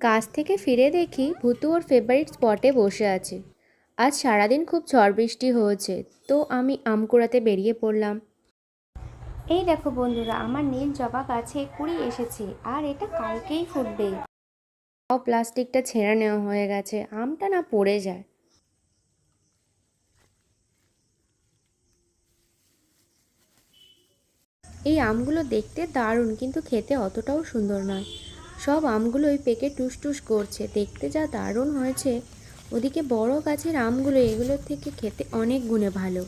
কাজ থেকে ফিরে দেখি ভুতু ওর ফেভারিট স্পটে বসে আছে। আজ সারাদিন খুব ঝড় বৃষ্টি হয়েছে তো আমি আম কুড়াতে বেরিয়ে পড়লাম। এই দেখো বন্ধুরা আমার নীল জবা গাছে কুড়ি এসেছে আর এটা কালকেই ফুটবে। তাও প্লাস্টিকটা ছেঁড়া নেওয়া হয়ে গেছে আমটা না পড়ে যায়। এই আমগুলো দেখতে দারুণ কিন্তু খেতে অতটাও সুন্দর নয়। সব আমগুলোই পেকে টুস টুস করছে। দেখতে যা দারুণ হয়েছে। ওদিকে বড় গাছের আমগুলো এগুলোর থেকে খেতে অনেক গুণে ভালো।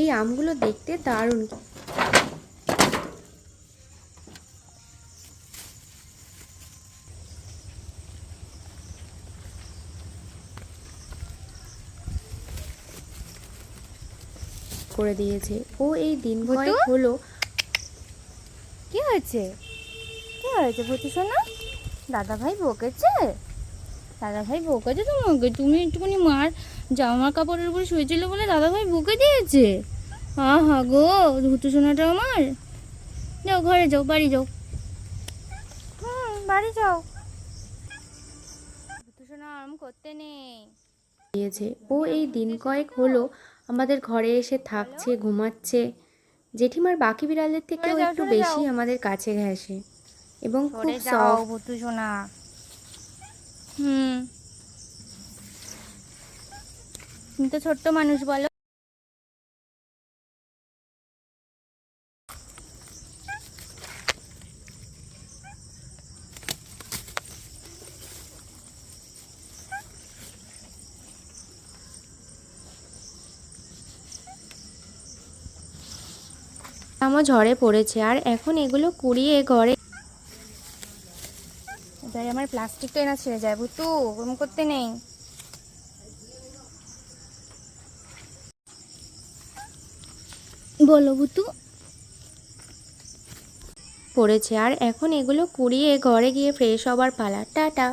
এই আমগুলো দেখতে দারুণ। করে দিয়েছে। ও এই দিন কয়েক হলো। কি হয়েছে? কি হয়েছে ভূতি সোনা? দাদা ভাই বকেছে? দাদা ভাই বকেছে তোমাকে তুমি একটুখানি মার। জামা কাপড়ের উপরে শুয়েছিল বলে দাদা ভাই বকে দিয়েছে? আহা গো ধুতু সোনাটা আমার। যাও ঘরে যাও বাড়ি যাও। হুম বাড়ি যাও। ভূতু সোনা আরাম করতে নেই। দিয়েছে। ও এই দিন কয়েক হলো আমাদের ঘরে এসে থাকছে ঘুমাচ্ছে। জেঠিমার বাকি বিড়ালের থেকেও একটু বেশি আমাদের কাছে ঘেঁষে এবং খুব সফট হুম। তুমি তো ছোট্ট মানুষ, বলো। আমার ঝড়ে পড়েছে, আর এখন এগুলো কুড়িয়ে ঘরে এবারে আমার প্লাস্টিকটা না ছেড়ে যায় ভূতু ওরম করতে নেই। বলো বুতু। পড়েছে। আর এখন এগুলো কুড়িয়ে ঘরে গিয়ে ফ্রেশ হবার পালা। টাটা।